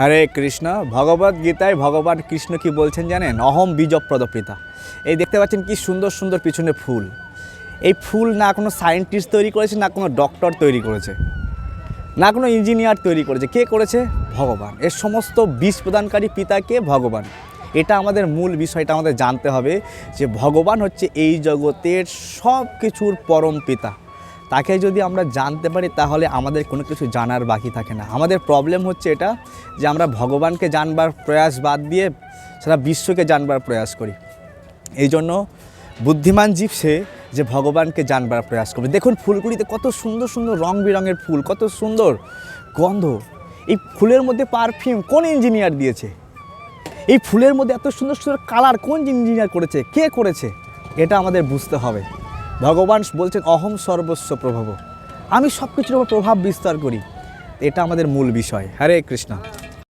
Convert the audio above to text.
হরে কৃষ্ণ, ভগবত গীতায় ভগবান কৃষ্ণ কি বলছেন জানেন? অহম বীজপ্রদ পিতা। এই দেখতে পাচ্ছেন কি সুন্দর সুন্দর পিছনে ফুল। এই ফুল না কোনো সায়েন্টিস্ট তৈরি করেছে, না কোনো ডক্টর তৈরি করেছে, না কোনো ইঞ্জিনিয়ার তৈরি করেছে। কে করেছে? ভগবান। এর সমস্ত বীজ প্রদানকারী পিতাকে ভগবান। এটা আমাদের মূল বিষয়টা আমাদের জানতে হবে যে ভগবান হচ্ছে এই জগতের সব কিছুর পরম পিতা। তাকে যদি আমরা জানতে পারি, তাহলে আমাদের কোনো কিছু জানার বাকি থাকে না। আমাদের প্রবলেম হচ্ছে এটা যে আমরা ভগবানকে জানবার প্রয়াস বাদ দিয়ে সারা বিশ্বকে জানবার প্রয়াস করি। এই জন্য বুদ্ধিমান জীব সে যে ভগবানকে জানবার প্রয়াস করবে। দেখুন ফুলগুলিতে কত সুন্দর সুন্দর রং বেরঙের ফুল, কত সুন্দর গন্ধ। এই ফুলের মধ্যে পারফিউম কোন ইঞ্জিনিয়ার দিয়েছে? এই ফুলের মধ্যে এত সুন্দর সুন্দর কালার কোন ইঞ্জিনিয়ার করেছে? কে করেছে? এটা আমাদের বুঝতে হবে। ভগবান বলছেন, অহম সর্বস্ব প্রভাব। আমি সব কিছুর প্রভাব বিস্তার করি। এটা আমাদের মূল বিষয়। হরে কৃষ্ণ।